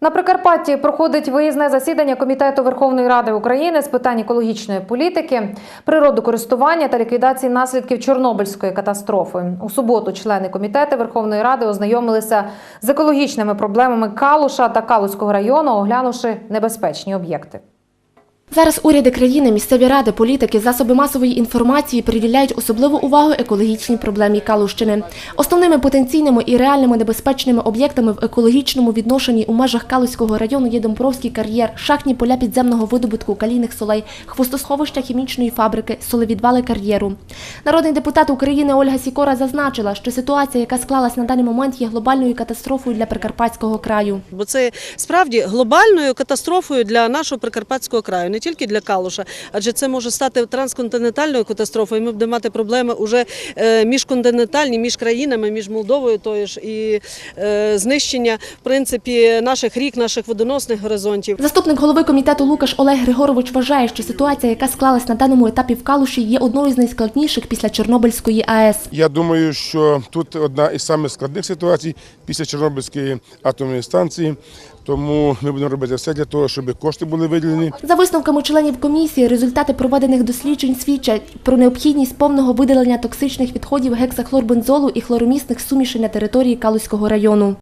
На Прикарпатті проходить виїзне засідання Комітету Верховної Ради України з питань екологічної політики, природокористування та ліквідації наслідків Чорнобильської катастрофи. У суботу члени комітету Верховної Ради ознайомилися з екологічними проблемами Калуша та Калуського району, оглянувши небезпечні об'єкти. Зараз уряди країни, місцеві ради, політики, засоби масової інформації приділяють особливу увагу екологічній проблемі Калущини. Основними потенційними і реальними небезпечними об'єктами в екологічному відношенні у межах Калуського району є Домбровський кар'єр, шахтні поля підземного видобутку калійних солей, хвостосховища хімічної фабрики, солевідвали кар'єру. Народний депутат України Ольга Сікора зазначила, що ситуація, яка склалась на даний момент, є глобальною катастрофою для Прикарпатського краю. Бо це справді глобальною катастрофою для нашого Прикарпатського краю, не тільки для Калуша, адже це може стати трансконтинентальною катастрофою. Ми будемо мати проблеми уже е, міжконтинентальні, між країнами, між Молдовою тою ж і е, знищення в принципі наших рік, наших водоносних горизонтів. Заступник голови комітету Лукаш Олег Григорович вважає, що ситуація, яка склалась на даному етапі в Калуші, є одною з найскладніших після Чорнобильської АЕС. Я думаю, що тут одна із самих складних ситуацій після Чорнобильської атомної станції. Тому ми будемо робити все для того, щоб кошти були виділені. За висновками членів комісії, результати проведених досліджень свідчать про необхідність повного видалення токсичних відходів гексахлорбензолу і хлоромісних сумішей на території Калузького району.